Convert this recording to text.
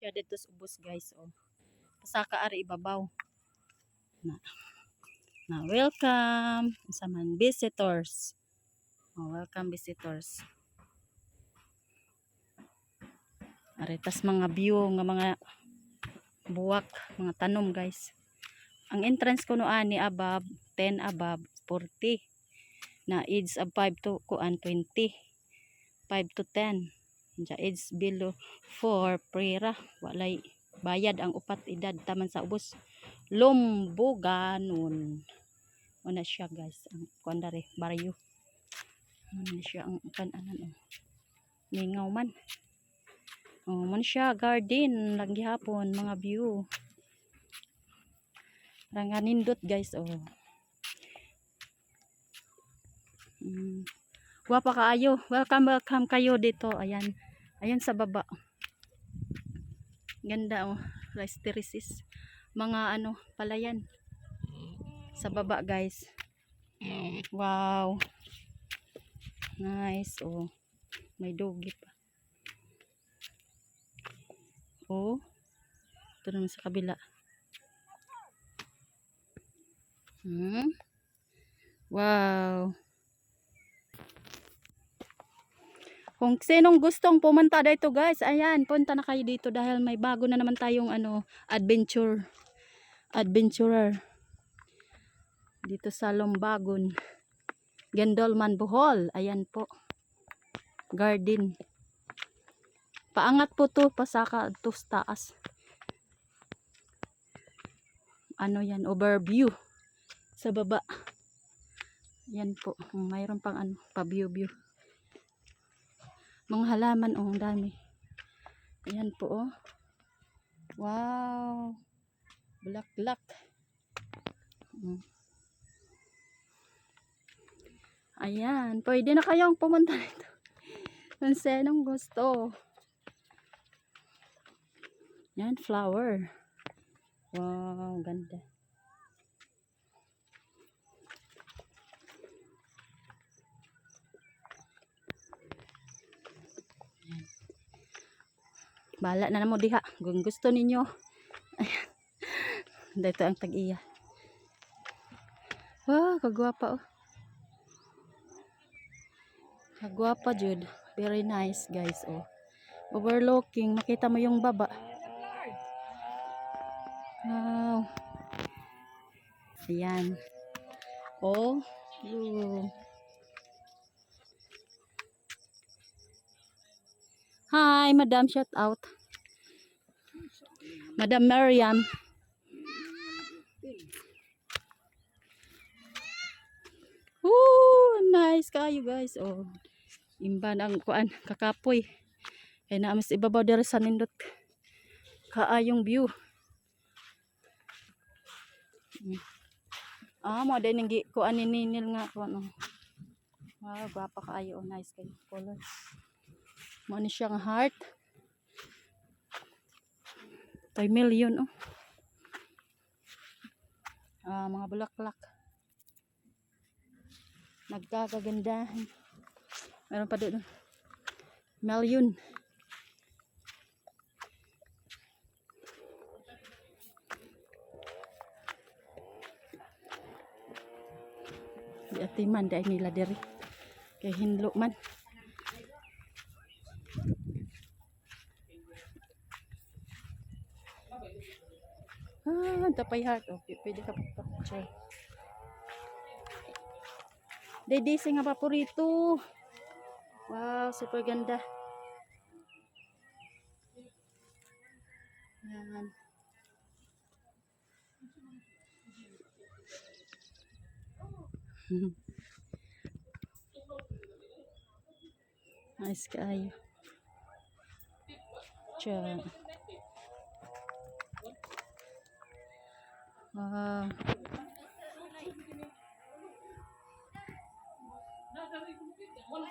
Ya dito sa ubos guys oh. Pasaka ari ibabaw. Na. Na welcome sa man visitors. Oh, welcome visitors. Aritas mga view nga mga buwak, mga tanom guys. Ang entrance ko noan ni above 10 above 40 na age of 5 to kuan 20 5 to 10 Diya age below 4 prera walay bayad ang upat edad taman sa ubos lumbuganon una siya guys ang kuan dare baryo ano siya ang kananan oh. mingaw man oh man siya garden lang gihapon mga view ranganindot guys oh Mm. Guwapa kaayo. Welcome, welcome kayo dito. Ayan. Ayan sa baba. Ganda oh. Rice terraces. Mga ano, palayan. Sa baba guys. Wow. Nice. Oh. May dogi pa. Oh. Ito naman sa kabila. Hmm. Wow. Kung sinong gustong pumunta dito guys, ayan, punta na kayo dito dahil may bago na naman tayong ano, adventure. Adventurer. Dito sa Lombagon. Gendolman Bohol. Ayan po. Garden. Paangat po to, pasaka to taas. Ano yan, overview. Sa baba. Yan po. Mayroon pang ano, pa-view-view mga halaman oh, ang dami. Ayan po oh. Wow! Bulaklak. Mm. ayan pwede na kayong pumunta dito kung sinong gusto. Yan flower. Wow ganda Bala na namo diha. Kung gusto ninyo. Ayan. Dito ang tag-iya. Wow, kagwapa oh. Kagwapa jud. Very nice guys oh. Overlooking. Makita mo yung baba. Wow. Ayan. Oh. Ooh. Hi, Madam, shout out. Madam Mariam. Woo, nice kayo guys. Oh. Imba ng kuan kakapoy. Kaya na mas ibabaw dere sa nindot. Kaayong view. Ah, mo din nang kuan ni Ninil nga kuan. Oh. Wow, gwapa kaayo. Oh, nice kayo colors. Ni siyang heart. Toy million oh. Ah, mga bulaklak. Nagkakagandahan. Meron pa doon. Million. Di atiman dahil nila diri. Kay hinlo man. Ah, tapay heart. Okay, pwede ka picture. Dede nga paborito. Wow, super ganda. Yan. nice kayo. Tiyan. Wow. Wala